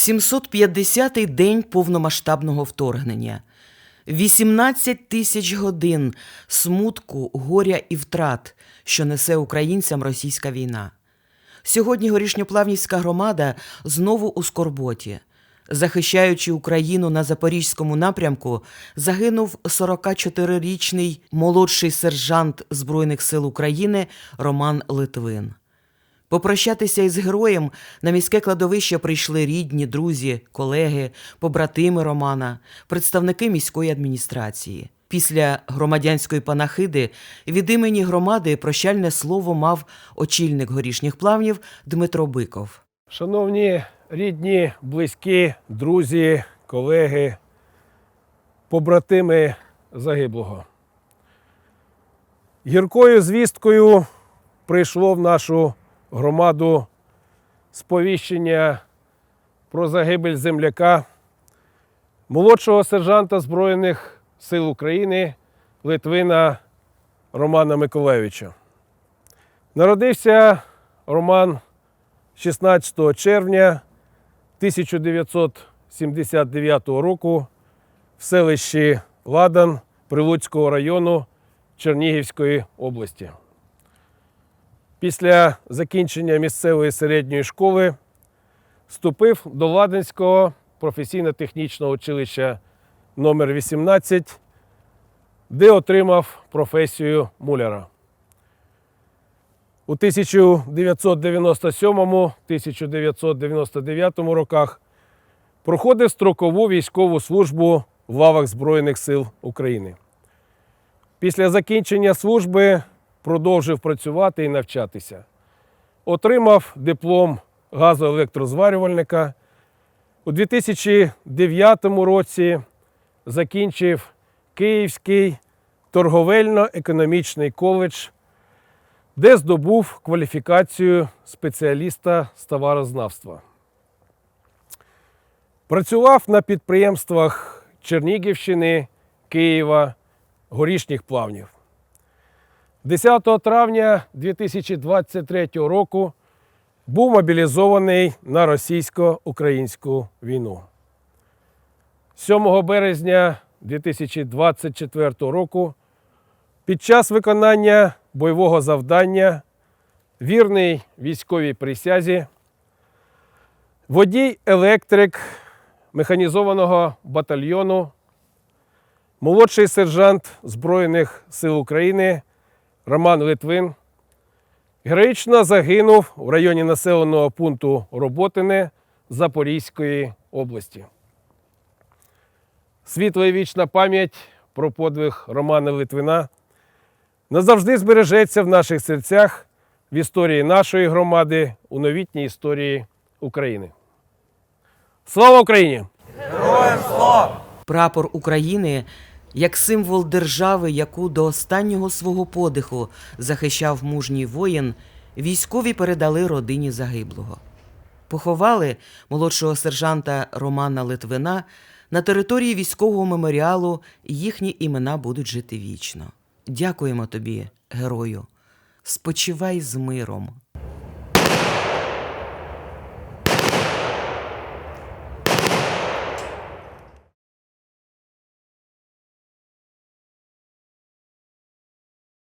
750-й день повномасштабного вторгнення. 18 тисяч годин смутку, горя і втрат, що несе українцям російська війна. Сьогодні горішньоплавнівська громада знову у скорботі. Захищаючи Україну на запорізькому напрямку, загинув 44-річний молодший сержант Збройних сил України Роман Литвин. Попрощатися із героєм на міське кладовище прийшли рідні, друзі, колеги, побратими Романа, представники міської адміністрації. Після громадянської панахиди від імені громади прощальне слово мав очільник горішніх плавнів Дмитро Биков. Шановні рідні, близькі, друзі, колеги, побратими загиблого. Гіркою звісткою прийшло в нашу громаду сповіщення про загибель земляка, молодшого сержанта Збройних сил України Литвина Романа Миколайовича. Народився Роман 16 червня 1979 року в селищі Ладан Прилуцького району Чернігівської області. Після закінчення місцевої середньої школи вступив до Ладанського професійно-технічного училища номер 18 де отримав професію муляра. У 1997-1999 роках проходив строкову військову службу в лавах Збройних сил України. Після закінчення служби продовжив працювати і навчатися. Отримав диплом газоелектрозварювальника. У 2009 році закінчив Київський торговельно-економічний коледж де здобув кваліфікацію спеціаліста з товарознавства. Працював на підприємствах Чернігівщини, Києва, горішніх плавнів. 10 травня 2023 року був мобілізований на російсько-українську війну. 7 березня 2024 року під час виконання бойового завдання, вірний військовій присязі, водій електрик механізованого батальйону, молодший сержант Збройних сил України Роман Литвин героїчно загинув в районі населеного пункту Роботине Запорізької області. Світла і вічна пам'ять про подвиг Романа Литвина назавжди збережеться в наших серцях в історії нашої громади, у новітній історії України. Слава Україні! Героям слава! Прапор України як символ держави, яку до останнього свого подиху захищав мужній воїн, військові передали родині загиблого. Поховали молодшого сержанта Романа Литвина на території військового меморіалу. Їхні імена будуть жити вічно. Дякуємо тобі, герою. Спочивай з миром.